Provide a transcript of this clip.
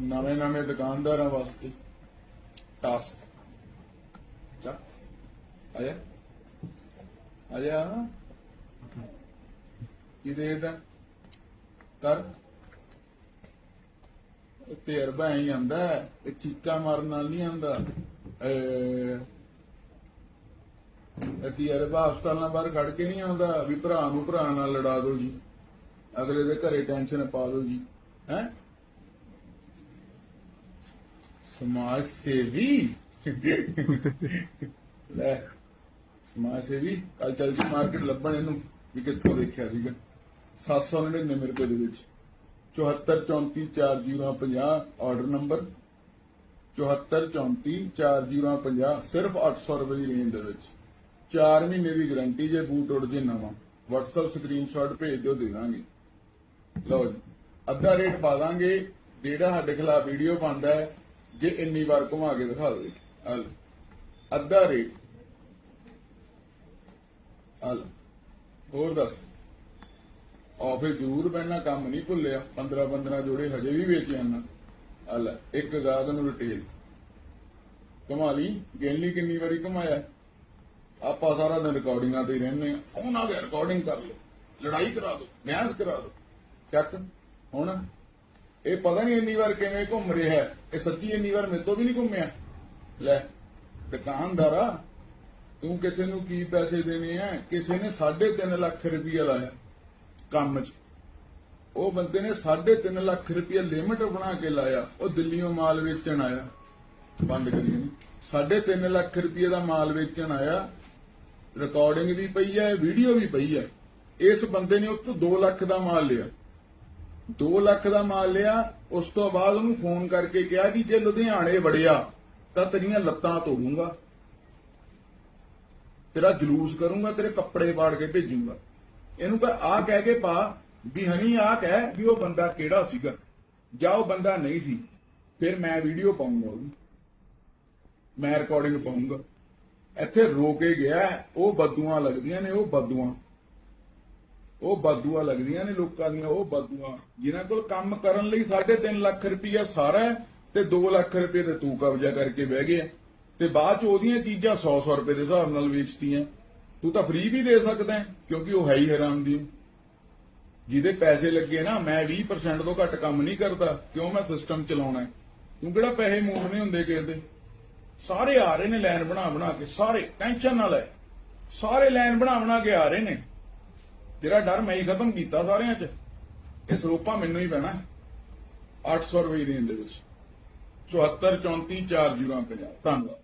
ਨਵੇਂ ਨਵੇਂ ਦੁਕਾਨਦਾਰਾਂ ਵਾਸਤੇ ਟਾਸਕ ਚਾ ਆਇਆ ਆਇਆ ਕੀ ਦੇਖਦਾ? ਕਰ। ਇਹ ਤਜਰਬਾ ਹੀ ਆਂਦਾ ਇਹ ਚੀਕਾ ਮਾਰਨ ਨਾਲ ਨਹੀਂ ਆਂਦਾ ਇਹ ਤਜਰਬਾ ਹਸਪਤਾਲਾਂ ਬਾਹਰ ਖੜ ਕੇ ਨਹੀਂ ਆਉਂਦਾ, ਵੀ ਭਰਾ ਨੂੰ ਭਰਾ ਨਾਲ ਲੜਾ ਦਿਓ ਜੀ। ਅਗਲੇ ਦੇ ਘਰੇ ਟੈਨਸ਼ਨ ਪਾ ਦਿਓ ਜੀ। ਹੈ? ਸਮਾਜ ਸੇਵੀ। ਲੈ, ਸਮਾਜ ਸੇਵੀ ਕੱਲ ਚੱਲ ਜੀ ਮਾਰਕੀਟ ਲੱਭਣ ਇਹਨੂੰ ਵੀ ਕਿੱਥੋਂ ਦੇਖਿਆ ਸੀਗਾ। 799 ਰੁਪਏ ਦੇ ਵਿੱਚ। 74344050 ਆਰਡਰ ਨੰਬਰ 74344050 ਸਿਰਫ 800 ਰੁਪਏ ਦੀ ਰੇਂਜ ਦੇ ਵਿੱਚ। 4 ਮਹੀਨੇ ਦੀ ਗਾਰੰਟੀ ਜੇ ਬੂਟ ਉੱਡ ਜੇ ਨਵਾਂ, WhatsApp ਸਕਰੀਨਸ਼ਾਟ ਭੇਜ ਦਿਓ, ਦੇ ਦਾਂਗੇ। ਲਓ ਜੀ, ਅੱਧਾ ਰੇਟ ਪਾ ਦਾਂਗੇ। ਜਿਹੜਾ ਸਾਡੇ ਖਿਲਾਫ ਵੀਡੀਓ ਪਾਉਂਦਾ ਹੈ ਜੇ ਇੰਨੀ ਵਾਰ ਘੁਮਾ ਕੇ ਦਿਖਾ ਦੇ। ਹਲ। ਅੱਧਾ ਰੇਟ। ਹਲ। ਹੋਰ ਦੱਸ। ਆਫਿਸ ਜ਼ਰੂਰ ਪੈਣਾ ਕੰਮ ਨਹੀਂ ਭੁੱਲਿਆ। 15 15 ਜੋੜੇ ਹਜੇ ਵੀ ਵੇਚ ਜਾਣਾ ਹਲ। ਇੱਕ ਗਾਹਕ ਨੂੰ ਰਿਟੇਲ ਘੁਮਾ ਲਈ। ਗਿਣ ਲਈ ਕਿੰਨੀ ਵਾਰੀ ਘੁਮਾਇਆ। ਆਪਾਂ ਸਾਰਾ ਦਿਨ ਰਿਕਾਰਡਿੰਗਾਂ ਤੇ ਰਹਿੰਦੇ ਆ ਫੋਨ ਆ ਗਿਆ। ਰਿਕਾਰਡਿੰਗ ਕਰ ਲਓ। ਲੜਾਈ ਕਰਾ ਦਿਓ। ਬਹਿਸ ਕਰਾ ਦਿਓ। ਚੱਕ। ਹੁਣ ਇਹ ਪਤਾ ਨਹੀਂ ਇੰਨੀ ਵਾਰ ਕਿਵੇਂ ਘੁੰਮ ਰਿਹਾ ਹੈ। ਇਹ ਸੱਚੀ ਇੰਨੀ ਵਾਰ ਮੇਰੇ ਤੋਂ ਵੀ ਨਹੀਂ ਘੁੰਮਿਆ? ਲੈ, ਦੁਕਾਨਦਾਰਾ, ਤੂੰ ਕਿਸੇ ਨੂੰ ਕੀ ਪੈਸੇ ਦੇਣੇ ਆ? ਕਿਸੇ ਨੇ 3.5 ਲੱਖ ਰੁਪਈਆ ਲਾਇਆ ਕੰਮ 'ਚ। ਉਹ ਬੰਦੇ ਨੇ 3.5 ਲੱਖ ਰੁਪਈਆ ਲਿਮਟ ਬਣਾ ਕੇ ਲਾਇਆ। ਉਹ ਦਿੱਲੀੋਂ ਮਾਲ ਵੇਚਣ ਆਇਆ। ਬੰਦ ਕਰੀ ਇਹਨੂੰ 3.5 ਲੱਖ ਰੁਪਈਏ ਦਾ ਮਾਲ ਵੇਚਣ ਆਇਆ। ਰਿਕਾਰਡਿੰਗ ਵੀ ਪਈ ਹੈ ਵੀਡੀਓ ਵੀ ਪਈ ਹੈ। ਇਸ ਬੰਦੇ ਨੇ ਉੱਥੋਂ 2 ਲੱਖ ਦਾ ਮਾਲ ਲਿਆ। 2 ਲੱਖ ਦਾ ਮਾਲ ਲਿਆ, ਉਸ ਤੋਂ ਬਾਅਦ ਉਹਨੂੰ ਫੋਨ ਕਰਕੇ ਕਿਹਾ ਕਿ ਜੇ ਲੁਧਿਆਣੇ ਵੜਿਆ, ਤਾਂ ਤੇਰੀਆਂ ਲੱਤਾਂ ਤੋੜੂੰਗਾ। ਤੇਰਾ ਜਲੂਸ ਕਰੂੰਗਾ, ਤੇਰੇ ਕੱਪੜੇ ਪਾੜ ਕੇ ਭੇਜੂੰਗਾ। ਇਹਨੂੰ ਤਾਂ ਆ ਕਹਿ ਕੇ ਪਾ ਵੀ ਹਨੀ ਆ ਕਹਿ ਵੀ ਉਹ ਬੰਦਾ ਕਿਹੜਾ ਸੀਗਾ। ਜਾਂ ਉਹ ਬੰਦਾ ਨਹੀਂ ਸੀ, ਫਿਰ ਮੈਂ ਵੀਡੀਓ ਪਾਉਂਗਾ ਉਹਦੀ। ਮੈਂ ਰਿਕਾਰਡਿੰਗ ਪਾਉਂਗਾ। ਇੱਥੇ ਰੋ ਕੇ ਗਿਆ, ਉਹ ਬਦੂਆਂ ਲੱਗਦੀਆਂ ਨੇ, ਉਹ ਬਦੂਆਂ। ਉਹ ਬਦੂਆਂ ਲੱਗਦੀਆਂ ਨੇ ਲੋਕਾਂ ਦੀਆਂ, ਉਹ ਬਦੂਆਂ। ਜਿਨ੍ਹਾਂ ਕੋਲ ਕੰਮ ਕਰਨ ਲਈ 3.5 ਲੱਖ ਰੁਪਈਆ ਸਾਰਾ ਹੈ ਤੇ 2 ਲੱਖ ਰੁਪਏ ਤੇ ਤੂੰ ਕਬਜ਼ਾ ਕਰਕੇ ਬਹਿ ਗਿਆ। ਤੇ ਬਾਅਦ ਚ ਉਹਦੀਆਂ ਚੀਜ਼ਾਂ 100-100 ਰੁਪਏ ਦੇ ਹਿਸਾਬ ਨਾਲ ਵੇਚਤੀਆਂ। ਤੂੰ ਤਾਂ ਫ੍ਰੀ ਵੀ ਦੇ ਸਕਦਾ ਕਿਉਂਕਿ ਉਹ ਹੈ ਹੀ ਹਰਾਮ ਦੀ। ਜਿਹਦੇ ਪੈਸੇ ਲੱਗੇ ਨਾ, ਮੈਂ 20% ਤੋਂ ਘੱਟ ਕੰਮ ਨਹੀਂ ਕਰਦਾ, ਕਿਉਂ ਮੈਂ ਸਿਸਟਮ ਚਲਾਉਣਾ ਹੈ? ਤੂੰ ਕਿਹੜਾ ਪੈਸੇ ਮੋੜਨੇ ਹੁੰਦੇ ਕਿਸੇ ਦੇ? ਸਾਰੇ ਆ ਰਹੇ ਨੇ ਲਾਈਨ ਬਣਾ ਬਣਾ ਕੇ, ਸਾਰੇ ਟੈਨਸ਼ਨ ਨਾਲ ਲੈ। ਸਾਰੇ ਲਾਈਨ ਬਣਾ ਬਣਾ ਕੇ ਆ ਰਹੇ ਨੇ। ਤੇਰਾ ਡਰ ਮੈਂ ਹੀ ਖਤਮ ਕੀਤਾ ਸਾਰਿਆਂ 'ਚ। ਇਹ ਸਰੋਪਾ ਮੈਨੂੰ ਹੀ ਪੈਣਾ 800 ਰੁਪਏ ਦੀ ਰੇਂਜ ਦੇ ਵਿੱਚ। 74 34 4 0 50 ਧੰਨਵਾਦ।